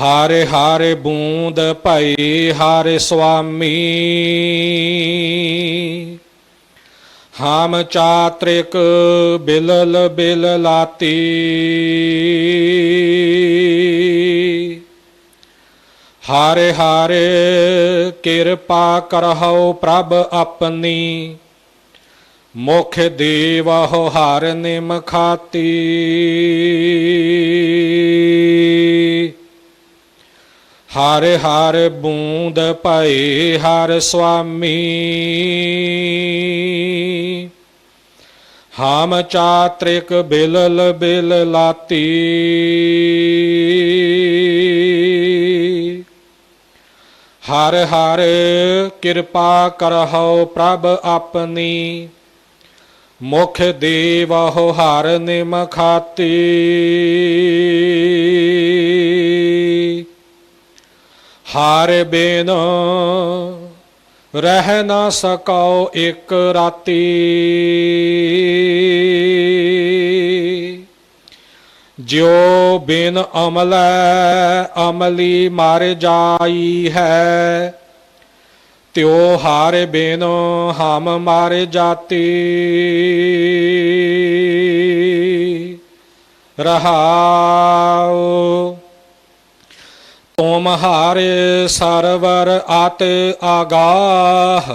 ਹਾਰੇ ਹਾਰੇ ਬੂੰਦ ਭਈ, ਹਾਰੇ ਸੁਆਮੀ। ਹਾਮ ਚਾਤ੍ਰਿਕ ਬਿਲਲ ਬਿਲ ਲਾਤੀ ਹਾਰੇ ਹਾਰੇ ਕਿਰਪਾ ਕਰਹੁ ਪ੍ਰਭ ਆਪਣੀ। ਮੁਖ ਦੇਵਹੁ ਹਰ ਨਿਮਖਾਤੀ ਹਰ ਹਰ ਬੂੰਦ ਭਏ ਹਰ ਸੁਆਮੀ ਹਾਮ ਚਾਤ੍ਰਿਕ ਬਿਲਲ ਬਿਲ ਲਾਤੀ ਹਰ ਹਰ ਕਿਰਪਾ ਕਰਹੁ ਪ੍ਰਭ ਆਪਣੀ। ਮੁਖ ਦੇਵਹੁ ਹਰ ਨਿਮਖਾਤੀ ਹਾਰ ਬੇਨ, ਰਹਿ ਨਾ ਸਕਉ ਇੱਕ ਰਾਤੀ। ਜਿਉ ਬਿਨ ਅਮਲ ਅਮਲੀ ਮਰ ਜਾਈ ਹੈ, ਤਿਉ ਹਾਰ ਬਿਨ ਹਮ ਮਰ ਜਾਤੀ। ਰਹਾਉ ਤੁਮ ਹਾਰੇ ਸਰਵਰ ਆਤ ਆਗਾਹ,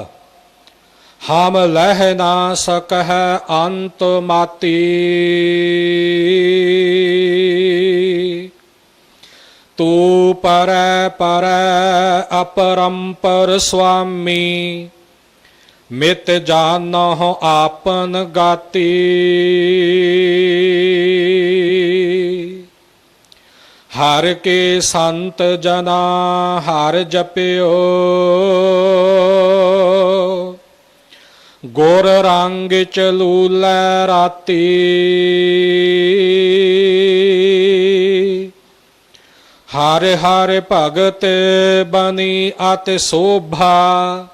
ਹਮ ਲਹਿ ਨਾ ਸਕਹਿ ਅੰਤ ਮਾਤੀ। ਤੂ ਪਰੈ ਪਰੈ ਅਪਰੰਪਰ ਸੁਆਮੀ ਮਿਤ ਜਾਨਹੁ ਆਪਨ ਗਾਤੀ। ਹਰ ਕੇ ਸੰਤ ਜਨਾ ਹਰ ਜਪਿਓ। ਗੁਰ ਰੰਗ ਚਲੂਲੇ ਰਾਤੀ। ਹਰ ਹਰ ਭਗਤ ਬਨੀ ਅਤ ਸੋਭਾ।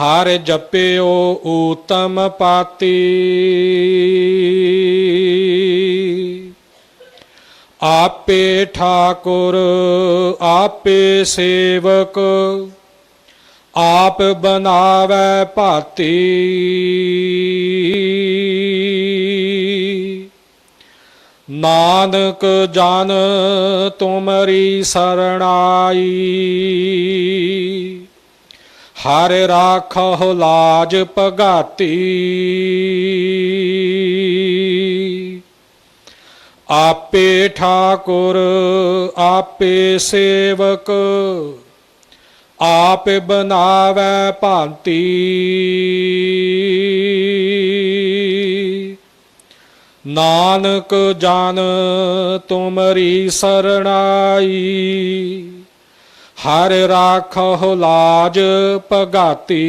ਹਰ ਜਪਿਓ ਊਤਮ ਪਾਤੀ। ਆਪੇ ਠਾਕੁਰ, ਆਪੇ ਸੇਵਕ, ਆਪ ਬਨਾਵੇ ਭਾਤੀ। ਨਾਨਕ ਜਨ ਤੁਮਰੀ ਸਰਣਾਈ, ਹਰ ਰਾਖਹੁ ਲਾਜ ਭਗਾਤੀ। ਆਪੇ ਠਾਕੁਰ, ਆਪੇ ਸੇਵਕ, ਆਪ ਬਨਾਵੇ ਭਾਂਤੀ। ਨਾਨਕ ਜਨ ਤੁਮਰੀ ਸਰਣਾਈ, ਹਰ ਰਾਖਹੁ ਲਾਜ ਭਗਾਤੀ।